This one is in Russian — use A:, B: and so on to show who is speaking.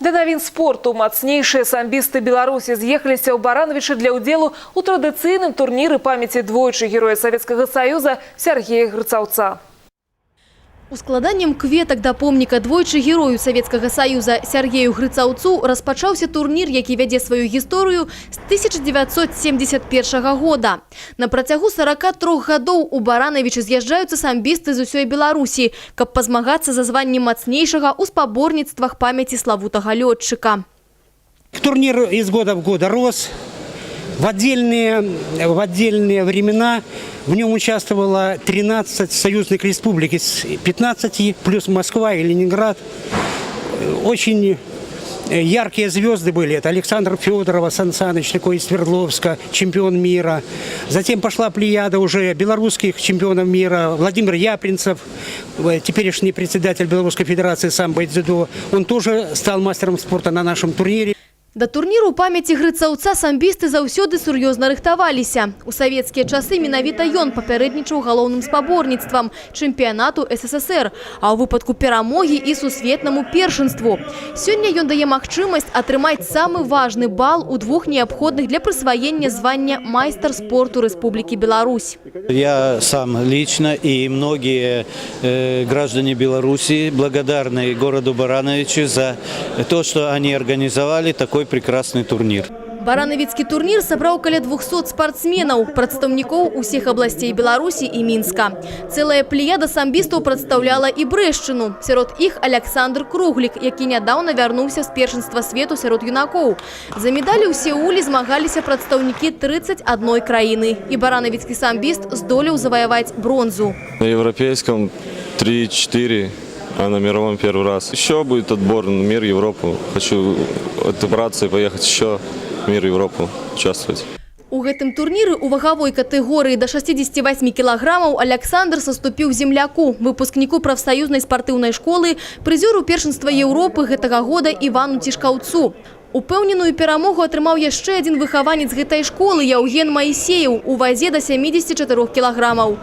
A: Да навін спорту мацнейшыя самбісты Беларусі з'ехаліся ў Барановичы для ўдзелу ў традыцыйным турніры памяці двойчы героя Савецкага Саюза Сергея Грыцаўца.
B: Ускладаннем кветак да помніка двойчы герою Савецкага Саюза Сергею Грыцаўцу распачаўся турнір, які вядзе сваю гісторыю з 1971 года. На працягу 43 гадоў у Баранавічы з'язджаюцца самбісты з усёй Беларусі, каб пазмагацца за званне мацнейшага ў спаборніцтвах памяці славутага лётчыка.
C: Турнир из года в год рос. в отдельные, в отдельные времена в нем участвовало 13 союзных республик из 15, плюс Москва и Ленинград. Очень яркие звезды были. Это Александр Федорова, Сан Саныч, такой из Свердловска, чемпион мира. Затем пошла плеяда уже белорусских чемпионов мира. Владимир Япринцев, э, теперешний председатель Белорусской Федерации самбо и дзюдо. Он тоже стал мастером спорта на нашем турнире.
B: Да турніру памяці грыцаўца самбісты заўсёды сур'ёзна рыхтаваліся. У савецкія часы менавіта ён папярэднічаў галоўным спаборніцтвам чэмпіянату СССР, а ў выпадку перамогі і сусветнаму першынству. Сёння ён дае магчымасць атрымаць самы важны бал у двух неабходных для прысваення звання майстар спорту Рэспублікі Беларусь.
D: Я сам лично и многие э, граждане Беларуси благодарны городу Барановичу за то, что они организовали такой прекрасный турнир.
B: Баранавіцкі турнір сабраў каля 200 спартсменаў, прадстаўнікоў усіх абласцей Беларусі і Мінска. Цэлая плеяда самбістаў прадстаўляла і Брэшчыну. Сярод іх Александр Круглік, які нядаўна вярнуўся з першынства свету сярод юнакоў. За медалі ў Сеулі змагаліся прадстаўнікі 31 краіны. І баранавіцкі самбіст здолеў заваяваць бронзу.
E: На европейском 3-4, а на мировом первый раз. Еще будет отбор на мир, Европу. Хочу отобраться и поехать еще в мир, Европу участвовать.
B: У гэтым турніры ў вагавой катэгорыі да 68 кілаграмаў Александр саступіў земляку, выпускніку прафсаюзнай спартыўнай школы, прызёру першынства Еўропы гэтага года Івану Цішкаўцу. Упэўненую перамогу атрымаў яшчэ адзін выхаванец гэтай школы Яўген Маісеев у вазе да 74 кілаграмаў.